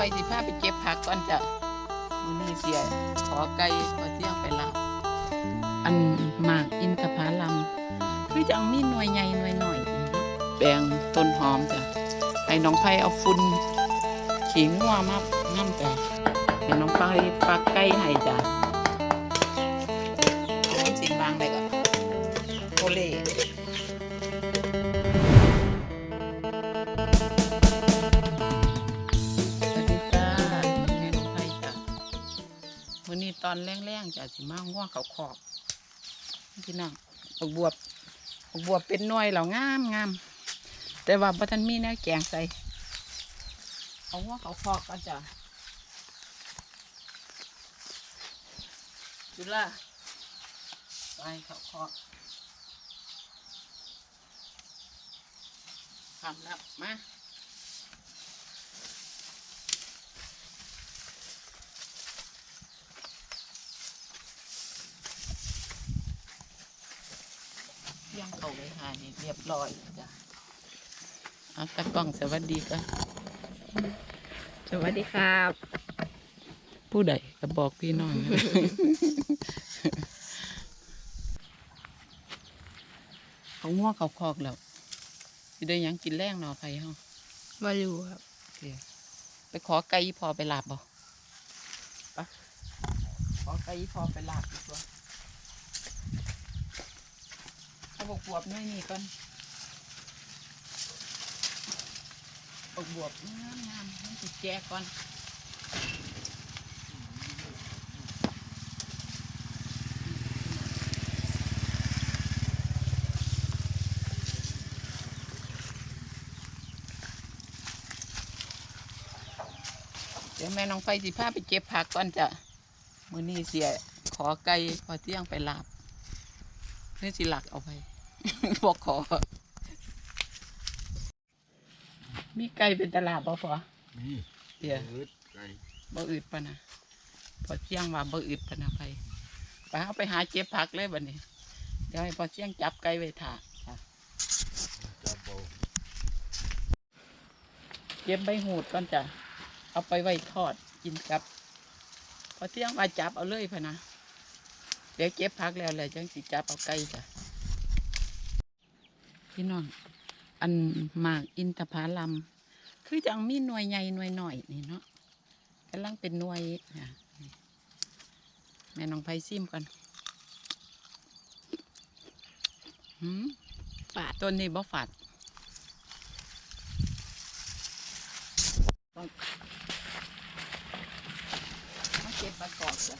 ไฟสิพาไปเก็บผักก่อนจ้ะมือนี้เสีย ขอไก่ขอเที่ยงไปลาอันหมากอินทผลัมคือจังมีหน่วยใหญ่หน่วยหน่อยแบ่งต้นหอมจ้ะให้น้องไผเอาฝุ่นขิงงัวมาน้ำจ้ะให้น้องไผฟักไก่ให้จ้ะ ตอนแรงๆจะสิมาง่วงเขาขอบพี่น้องบักบวบบักบวบเป็นหน่วยแล้วงามงามแต่ว่าบ่ทันมีแนวแกงใส่เอาง่วงเขาขอบกันจ้ะจุล่าไปเขาขอบทำแล้วมา ย่างเขาไว้หานี่เรียบร้อยจ้ะเอาตะกล้องสวัสดีกันสวัสดีครับ ผู้ใดก็บอกพี่น้องเขาง่วงเขาคอกแล้วสิได้หยังกินแรงเนาะไผเฮามาอยู่ครับโอเคไปขอไก่พอไปลาบบ่ไปขอไก่พอไปลาบดีกว่าเอา บวบบวบหน่อยนี่ก่อนบวบบวบงามงามมันสิแจกก่อนเดี๋ยวแม่น้องไฟสิพาไปเก็บผักก่อนจ้ะมือนี้เสียขอไก่พอเที่ยงไปลาบนี่อสิหลักเอาไป บอกขอ มีไก่เป็นตลาดบ่พอนี่เดี๋ยวเอิดไก่บ่อึดปะนะพอเที่ยงว่าบ่อึดปะนะไปไปเอาไปหาเก็บผักเลยบัดนี้เดี๋ยวให้พอเที่ยงจับไก่ไว้ถาจ้ะจับเบาเก็บใบหูดก่อนจ้ะเอาไปไว้ทอดกินกับ พอเที่ยงว่าจับเอาเลยพะนะเดี๋ยวเก็บพักแล้วเลยจังสิจับเอาไก่จ้ะ พี่น้อง อันหมากอินทผลัม คือจังมีหน่วยใหญ่หน่วยหน่อยนี่เนาะกำลังเป็นหน่วยนะนี่แม่น้องไผ่ซิมกันหืมฝาดต้นนี้บ่ฝาดต้องมาเก็บประกอบจ้ะ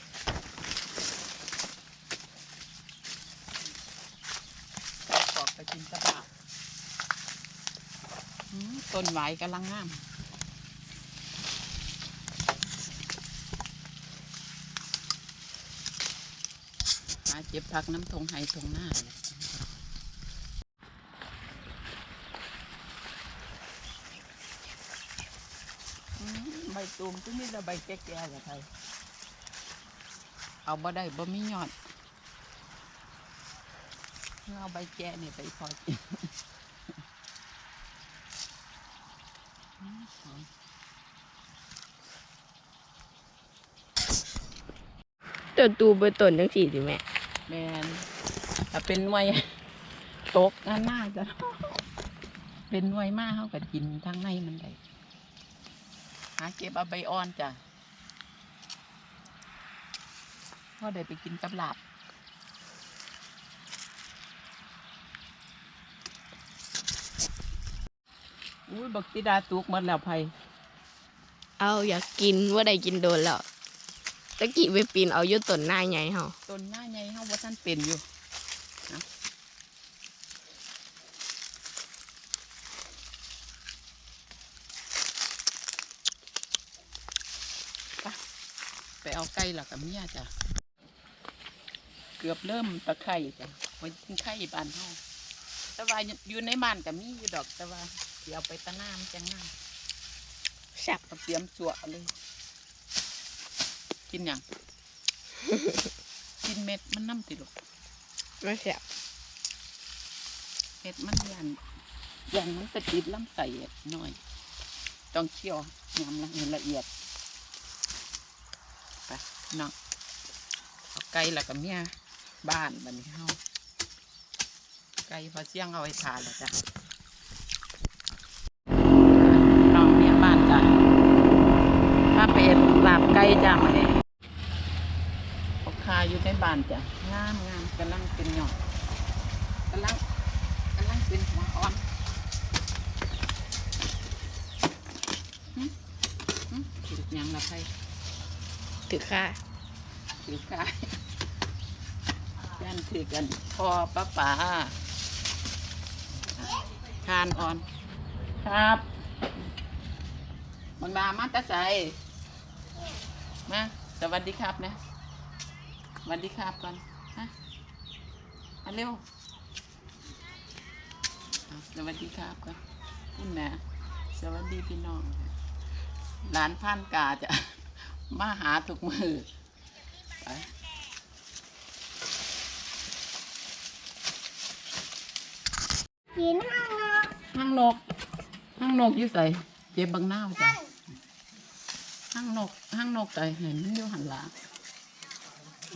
ปอกไปกินกระบะอืม ต้นไหวกำลังงามหาเจ็บพักน้ำทงไห้ทงหน้าเลยอืมใบตูมที่นี่ละใบแก่ๆละไทยเอาบ่ได้บ่มียอดเอาใบแก่เนี่ยไปพอกินอืมหอม ตัวตูเบอร์ต้นจังสี่สิแม่แมนถ้าเป็นหน่วยตกงานหน้าจะเป็นหน่วยมากเขาก็กินทั้งในมันได้หาเก็บเอาใบอ่อนจ้ะพ่อได้ไปกินกับลาบอุ้ยบักติดาตุกหมดแล้วไผเอาอยากกินว่าได้กินโดนแล้ว ตะกี้ไปปีนเอาอยุต้นหน้าใหญ่เฮาต้นหน้าใหญ่เฮาว่าท่านเป็นอยู่นะไปไปเอาไก่หลักกับเมียจ้ะเกือบเริ่มตะไคร่จ้ะไว้กินไข่บ้านเฮาแต่ว่าอยู่ในบ้านก็มีอยู่ดอกแต่ว่าเดี๋ยวเอาไปตะหน้ามนจังง่ายแซ่บเอาเตรียมสัวเลย กินหยังกินเม็ดมันน้ำติลูกไม่แซ่บเห็ดมันยันยันมันจะติดลำไส้อะหน่อย ต้องเคี่ยวยำละเอียดละเอียดไปเนาะเอาไก่แล้วก็เมียบ้านบัดนี้เฮาไก่พอเสี่ยงเอาไว้ทานแล้วจ้ะน้องเมียบ้านจ้ะถ้าเป็นลาบไก่จ้ะมาเนี่ยพกคา อยู่ในบ้านจ้ะงามงามกำลังเป็นหยอดกำลังกำลังเป็นหัวอ่อนหึหึถือหยังละไพถือค่ะถือกายยันถือกันพ่อป้าป๋าคานอ่อน ครับบางดามาแตะใสมาสวัสดีครับนะส วัสดีครับก่อนฮะมาเร็วสวัสดีครับก่อนคุณแม่สวัสดีพี่น้องหลานพันกาจะมาหาทุกมือไปกินห้างนกห้างนกห้างนกอยู่ใส่เจ็บบังหน้าวจ้ะห้างนกห้างนกใจเห็นมันอยู่หันหลัง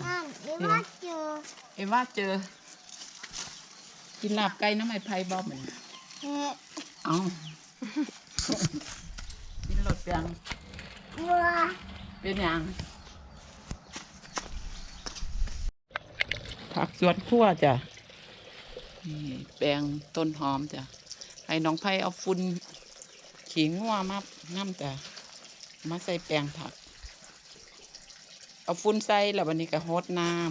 นั่นหรือว่าเจอเอ้ว่าเจอ กินลาบไก่น้ำไม้ไผ่บอมอนเห็ดเอากินรถเปียงวัวเป็นหยังผักสวนครัวจ้ะนี่แปลงต้นหอมจ้ะให้น้องไผ่เอาฝุ่นขิงงัวมาน้ำจ้ะมาใส่แปลงผัก เอาฝุ่นใส่แล้ววันนี้ก็ฮดน้ำ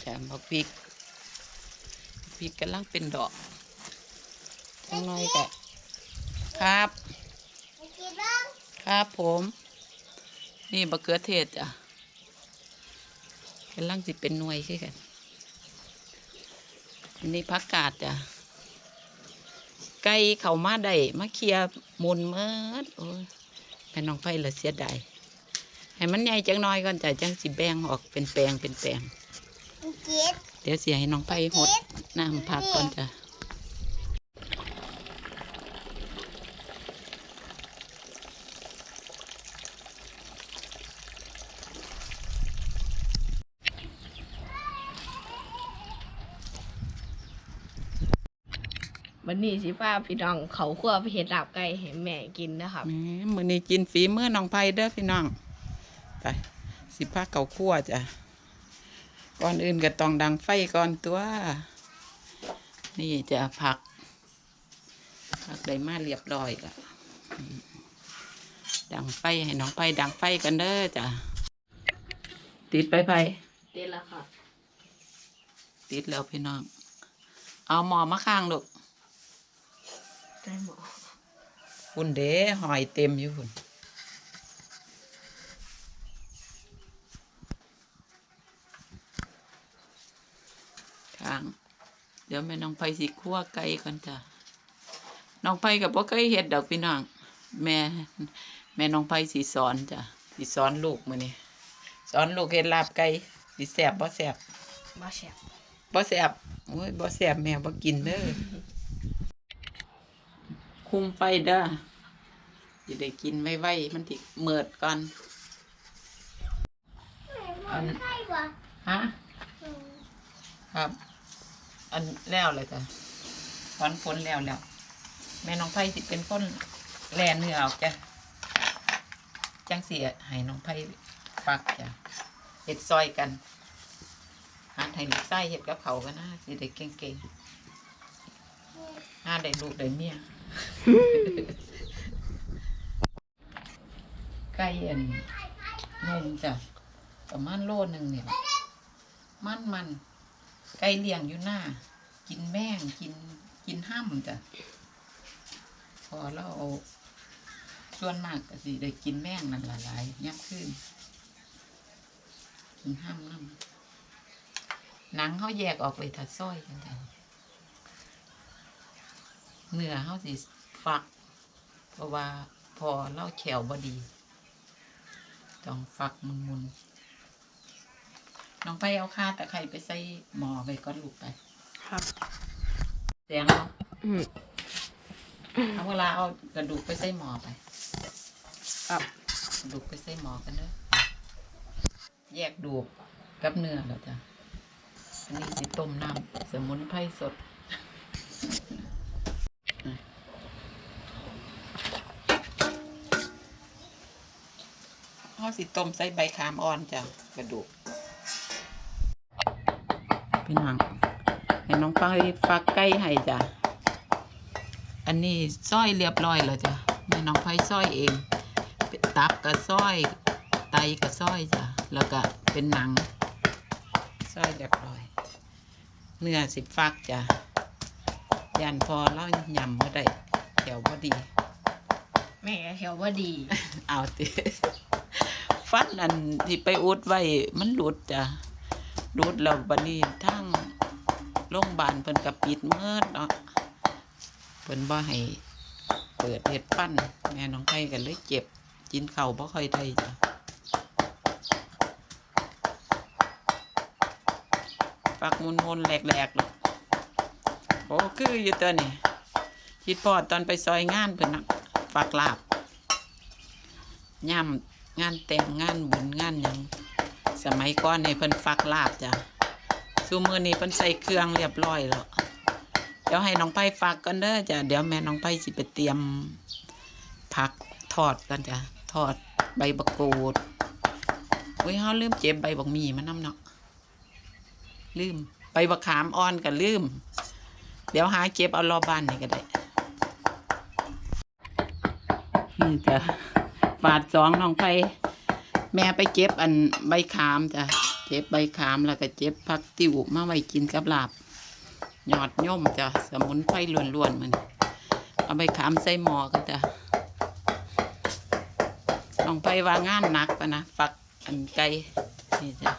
แถมเอาพริกพริกกำลังเป็นดอกจังน้อยก็ครับ ครับผม นี่บะเขือเทศจ้ะกำลังสิเป็นหน่วยขึ้นกันอันนี้ผักกาดจ้ะไก่เขามาได้มาเคลียมุนเมิดโอ้ย แม่น้องไผ่ละเสียดายให้มันใหญ่จังน้อยก่อนจ้ะจังสิแบ่งออกเป็นแปลงเป็นแปลงกินเดี๋ยวเสียให้น้องไผ่หดน้ำผักก่อนจ้ะ วันนี้สิพาพี่น้องเขาคั่วไปเห็ดลาบไก่ให้แม่กินนะครับแหมมื้อนี้กินฝีมือน้องไผ่เด้อพี่น้องไปสิพาเก่าคั่วจ้ะก่อนอื่นก็ต้องดังไฟก่อนตัว นี่จะผัก ผักได้มาเรียบร้อยก็อืมดังไฟให้น้องไผ่ดังไฟกันเด้อจ้ะติดไปไผ่เด็ดแล้วค่ะติดแล้วพี่น้อง เอาหมอมาข้างลูก ได้หมอคุณเด้หอยเต็มอยู่คุณทาง เดี๋ยวแม่น้องไผสิคั่วไก่ก่อนจ้ะน้องไผกับพ่เคยเฮ็ดดอกพี่น้องแม่แม่น้องไผสิสอนจ้ะสิสอนลูกมื้อนี้สอนลูกเฮ็ดลาบไก่สิแซ่บบ่แซ่บบ้าแฉบบ่แซ่บโอ้ยบ่แซ่บแม่บ่กินเด้อ คุมไฟเด้อสิได้กินไวๆมันสิเมิดก่อนอันใช่ปะฮะครับ อันแล้วเลยจ้ะถอนฝนแล้วแล้ว แม่น้องไผ่สิเป็นคนแลเนื้อออกจ้ะจังเสียให้น้องไผ่ฟักจ้ะเห็ดซอยกันหาให้ลูกไส้เห็ดกับเขาวก็น่าสิได้เก่งๆหาได้ลูกได้เมีย ไก่อันนมจ้ะประมาณโลหนึ่งเนี่ย มันมันไก่เลี้ยงอยู่หน้า กินแม่งกินกินห้ำจ้ะพอเราเอาส่วนมากก็สิได้กินแม่งนั่นละหลายย่ำขึ้นกินห้ำน้ำหนังเขาแยกออกไปถัดซ้อยกันจ้ะ เนื้อเขาสิฟัก เพราะว่าพอเล่าแขวบดี ต้องฟักมุนๆน้องไปเอาข้าตะไคร้ไปใส่หม้อไว้ก่อนลูกไป ครับแสงเนาะอืมเอาเวลาเอากระดูกไปใส่หม้อไป ครับกระดูกไปใส่หม้อกันเด้อแยกดูกกับเนื้อแล้วจ้ะอันนี้สิต้มน้ำสมุนไพรสด เขาสิต้มใส่ใบขามอ่อนจ้ะกระดูกพี่น้องให้น้องฟังฟักไก่ให้จ้ะอันนี้ซอยเรียบร้อยแล้วจ้ะแม่น้องไฟซอยเองเป็นตับกับซอยไตกับซอยจ้ะแล้วก็เป็นหนังซอยเรียบร้อย เนื้อสิฟักจ้ะยันพอแล้วยำก็ได้แถวพอดี แม่แถวว่าดี เอาติ ฟันอันที่ไปอุดไว้มันหลุดจ้ะหลุดแล้วบัดนี้ทั้งโรงพยาบาลเพิ่นก็ปิดเมิดเนาะเพิ่นบ่ให้เปิดเฮ็ดฟันแม่น้องไก่ก็เลยเจ็บกินเข้าบ่ค่อยได้จ้ะปักมุนมุนๆแหลกๆลูกโอ้คืออยู่ตัวนี่คิดพอดตอนไปซอยงานเพิ่นน่ะฝากลาบย่ำ งานแต่งงานบุญงานหยังสมัยก่อนในเพิ่นฟักลาบจ้ะซูมือนี้เพิ่นใส่เครื่องเรียบร้อยแล้วเดี๋ยวให้น้องไผ่ฟักกันเด้อจ้ะเดี๋ยวแม่น้องไผ่สิไปเตรียมผักทอดกันจ้ะทอดใบบักกูดอุ้ยเฮาลืมเจ็บใบบักมีมานำเนาะลืมใบบักขามอ่อนก็ลืม เดี๋ยวหาเก็บเอารอบบ้านนี่ก็ได้นี่จ้ะ ฝาดสองน้องไปแม่ไปเก็บอันใบขามจ้ะเก็บใบขามแล้วก็เก็บผักติวมาไว้กินกับลาบยอดย่อมจ้ะสมุนไพรล้วนๆมันเอาใบขามใส่หม้อก็จ้ะน้องไปว่างานหนักปะนะฝักอันไก่นี่จ้ะ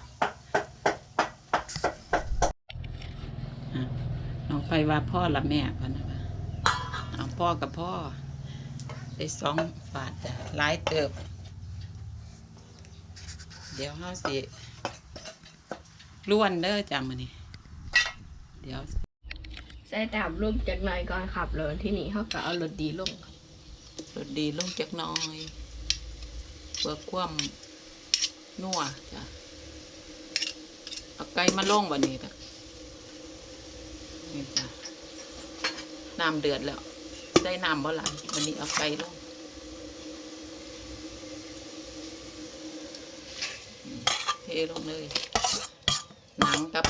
น้องไปว่าพ่อละแม่ปะนะเอาพ่อกับพ่อ ได้สองฝาดจ้ะหลายเติบ เดี๋ยวเฮาสิล้วนเด้อจ้ะมื้อนี้ เดี๋ยวใส่ตามรูปจากหน่อยก่อนขับเลยที่นี่เขาก็เอารถดีลงรสดีลงจักหน้อยเพื่อความนัวจ้ะเอาไก่มาลงวันนี้จ้ะนี่จ้ะน้ำเดือดแล้ว ใส่น้ำบ่ลายวันนี้เอาไก่ลงเทลงเลย หนังกับ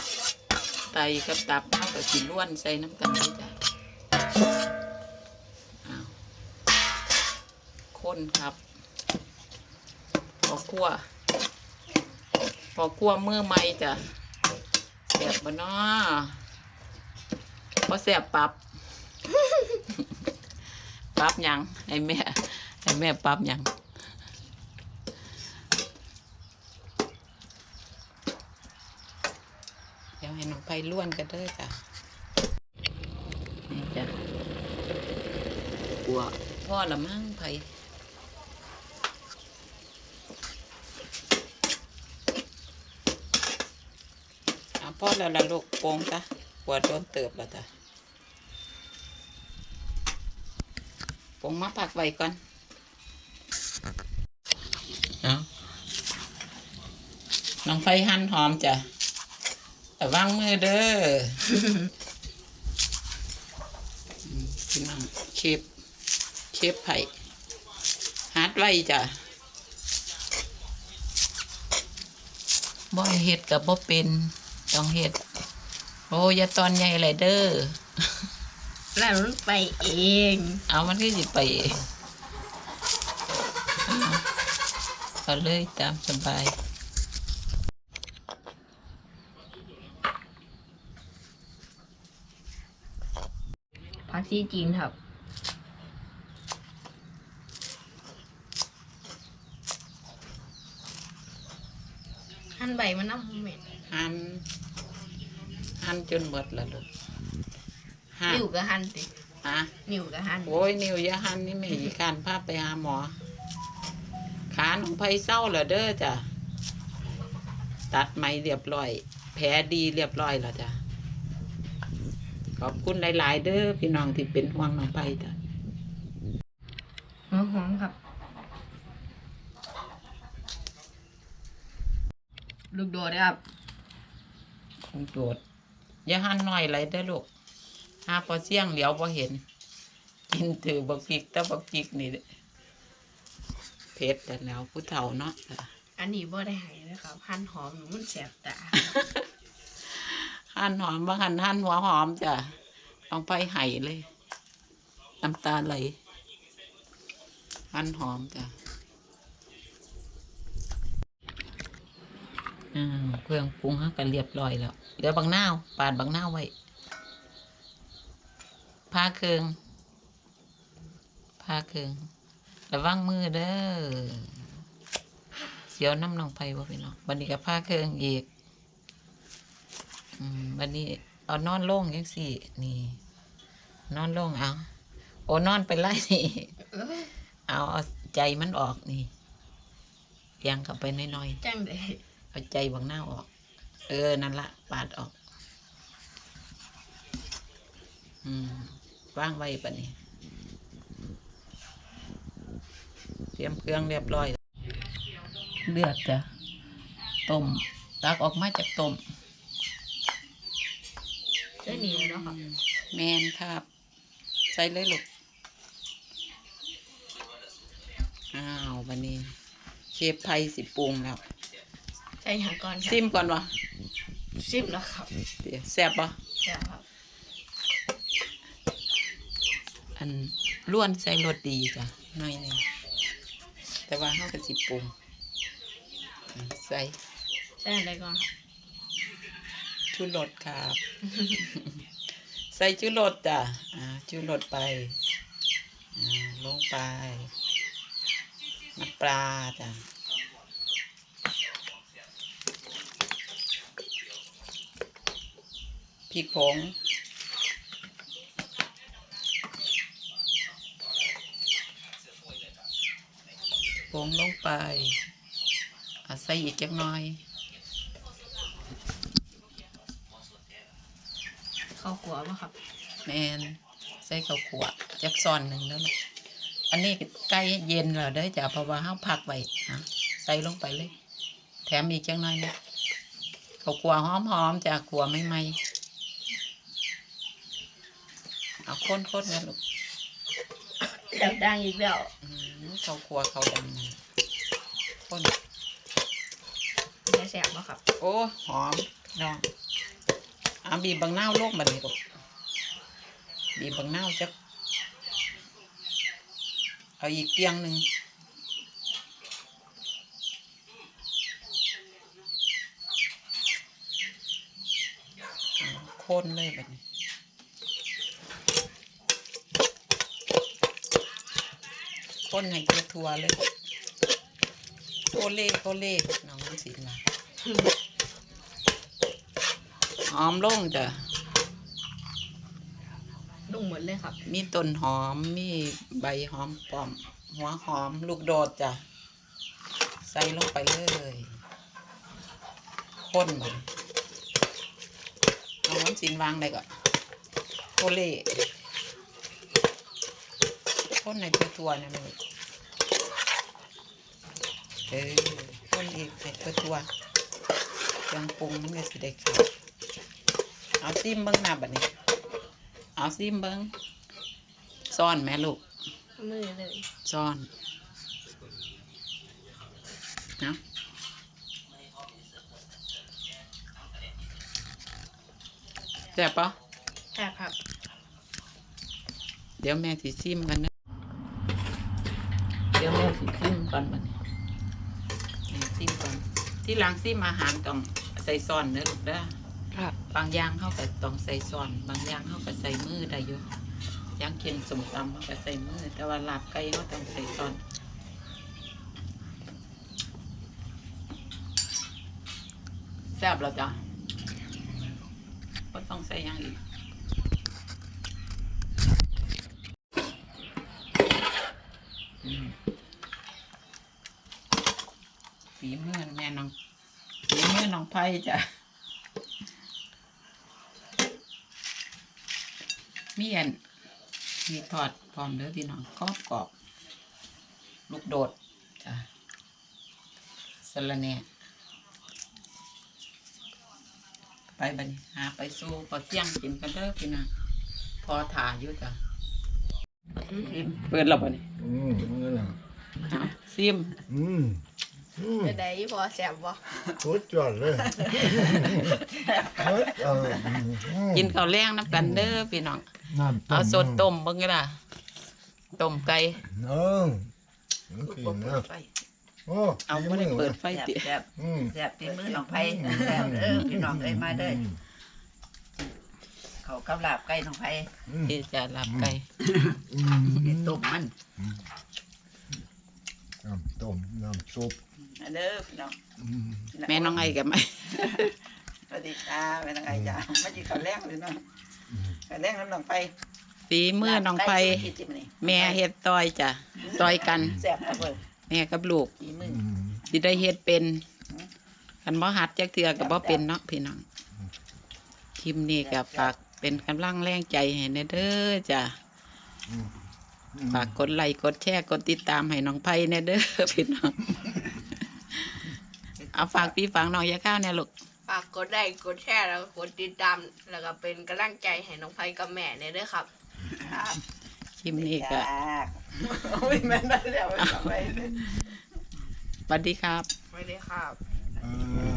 ไตกับตับเอากับสิล้วนใส่น้ำกันเลยจ้ะอ้าวคนครับ พอคั่ว พอคั่วเมื่อไม่จ้ะแสบบ่เนาะพอแสบปรับ ปรับหยังให้แม่ให้แม่ปรับหยังเดี๋ยวให้น้องไผ่ล้วนกันเด้อจ้ะนี่จ้ะกลัวพ่อละมั่งไผ่เอาพ่อแล้วละลูกโป่งจ้ะปวดโดนเติบแล้วจ้ะ ผมมาปักไว้ก่อนเอาน้องไฟหั่นหอมจ้ะแต่วางมือเด้อพี่น้องเชฟเชฟไผ่ฮัดไว้จ้ะบ่ให้เฮ็ดกับบ่เป็น ต้องเฮ็ดโอ้ยาตอนใหญ่เลยเด้อ แล้วมันไปเอง เอามันก็สิไปเองเอาเลยตามสบายผักชีจีนครับหั่นใบมันน้ำเหม็นหันหันจนหมดแล้วลูก หันนิ้วก็หั่นสิฮะนิ้วก็หั่นโอ้ยนิวอย่าหันนี่ไม่อีการพาไปหาหมอ ขาของไผเศร้าแล้วเด้อจ้ะตัดไหมเรียบร้อย แผลดีเรียบร้อยแล้วจ้ะขอบคุณหลาย ๆ เด้อพี่น้องที่เป็นห่วงน้องไผจ้ะอมครับ ลูกโดดครับคงโดดอย่าหันหน่อยไรได้อลูก หาพอเสี่ยงเหลียวพอเห็น กินถือบักพริกแต่บักพริกนี่เผ็ดแต่แล้วผู้เฒ่าเนาะอันนี้บ่ได้ใหายนะครับหั่นหอมมันแสบตาหั่นหอมบางหั่นหั่นหัวหอมจ้ะต้องไปไห้เลยน้ำตาไหลหั่นหอมจ้ะอ่าเครื่องปรุงเฮากันเรียบร้อยแล้วเหลือบางนาวปาดบางนาวไว้ พาเครื่องพาเครื่องระวังมือเด้อเสียวน้ำนองไผ่บ่พี่น้องวันนี้ก็พาเครื่องอีกอืมวันนี้เอานอนโล่งยังสี่ นี่ นอนโล่งเอาโอ้นอนไปไล่นี่เอาเอาใจมันออกนี่เอียงเข้าไปน้อยจังได๋ๆเอาใจบางหน้าออก เออนั่นละปาดออก อืม ว่างไว้ปะนี่เตรียมเครื่องเรียบร้อย เลือดจ้ะต้มตักออกมาจากต้มเจ้านี่เนาะครับแมนครับใส่เลยลูกอ้าววันนี้เชฟไทยสิปรุงแล้วใช่หยังก่อนครับซิมก่อนวะซิมแล้วครับเดี๋ยวแซ่บปะแซ่บครับ อันล้วนใส่รสดีจ้ะหน่อยหนึงแต่ว่าเขาก็สิปรุงอะใส่ใช่อะไรก่อนครับชูรสครับ ใส่ชูรสจ้ะอ่าชูรสไปอ่าลงไปน้ำปลาจ้ะพริกผง ผงลงไปอะใส่อีกจักหน่อย ข้าวขัวบ่ครับแมนใส่ข้าวขัวจักซอนหนึ่งแล้วลูกอันนี้ใกล้เย็นแล้วเด้อจ้ะเพราะว่าห้าพักไว้นะใส่ลงไปเลย แถมอีกจังหน่อยนะข้าวขัวหอมๆจากขัวไม่ไหมเอาค้นๆนะลูกแบบดังอีกแล้ว ข้าวขัวเขาวดังนะค้นแซ่บบ่ครับ โอ้หอมน้องอาบีบบางนาโลกมาเลยลูกบีบบางนาจักเอาอีกเตียงหนึ่งคนเลยแบบนี้ คนให้ทั่วๆเลยโคเล่โคเล่น้องสิละหอมลงจ้ะลุงหมดเลยครับ มีต้นหอมมีใบหอมป้อม หัวหอมลูกโดดจ้ะ ใส่ลงไปเลยข้นมันเอาน้ำสินวางได้ก่อนโคเล่ ข้นในตัวๆนะมึงเออข้นอีกในตัวๆเครื่องปรุงมันก็สิได้เข้าเอาซิมเบิ้งหน้าบัดนี้ เอาซิมเบิ้งซ่อนแม่ลูกมือเลยซ่อนนะแซ่บปะแซ่บครับ เดี๋ยวแม่สิซิมกันนะเดี๋ยวแม่สิ ซิมก่อนบัดนี้แม่ซิมก่อน ที่หลังซิมอาหารต้องใส่ซ่อนเด้อลูกเด้อครับ บางอย่างเขาก็ต้องใส่ซ่อน บางอย่างเขาก็ใส่มือได้อยู่อยังเค็นสมตำเขาก็ใส่มือ แต่ว่าลาบไก่เขาต้องใส่ซ่อนแซ่บแล้วจ้ะก็ต้องใส่อย่างอีกอืมฝีมือแม่น้องฝี มือน้องไผ่จ้ะมีอันมีทอดพร้อมเด้อพี่น้องกรอบกรอบลูกโดดจ้ะสะระแหน่ไปบัดนหาไปสู้พอเที่ยงกินกันเด้อพี่น้องพอถ่ายอยู่จ้ะเปิดแล้วบ่นี่อืมนั่นน่ะอะซิม อืม อืมจะได้พอแสบบ่สุดยอดเลยเฮ้ยเอออืมกินข้าวแรงน้ำกันเด้อพี่น้อง น้ำเอาสดต้มเบิ่งก็ได้ต้มไก่เน้องมันกินนะโอ้เอาไม่ได้เปิดไฟติแซ่บอืม แซ่บที่มือน้องไผ่แซ่บเด้อพี่น้องเอ้ยมาเด้อเขาวกับลาบไก่น้องไผ่อืมที่จะลาบไก่ อืมสิต้มมัน น้ำต้มน้ำซุปมา เด้อพี่น้องอืมแม่น้องไอ้กับไหมสวัสดีค่ะแม่น้องไอ้จ้ามากินข้าวแรงพี่น้องข้าวแรงน้ำน้องไผ่ฝีมือน้องไปลาบก่กินนี่แม่เฮ็ดซอยจ้ะซอยกันแซ่บเอาเบิ่งแม่กับลูกฝีมืออืมสิได้เฮ็ดเป็นคันบ่หัดจักเทื่อก็บ่เป็นเนาะพี่น้องคลิปนี้ก็ฝากเป็นกำลังแรงใจให้แน่เด้อจ้ะอืมฝากกดไลค์กดแชร์กดติดตามให้น้องไผแน่เด้อพี่น้อง เอาฝากพี่ฝากน้องยาข้าวแน่ลูกฝากกดไลค์กดแชร์แล้วก็กดติดตามแล้วก็เป็นกำลังใจให้น้องไพกับแม่เนี่ยเด้อครับครับคลิปนี้ก็จ้าโอ้ยแม่นได้แล้วน้องไผ่สวัสดีครับไม่ได้ครับเออ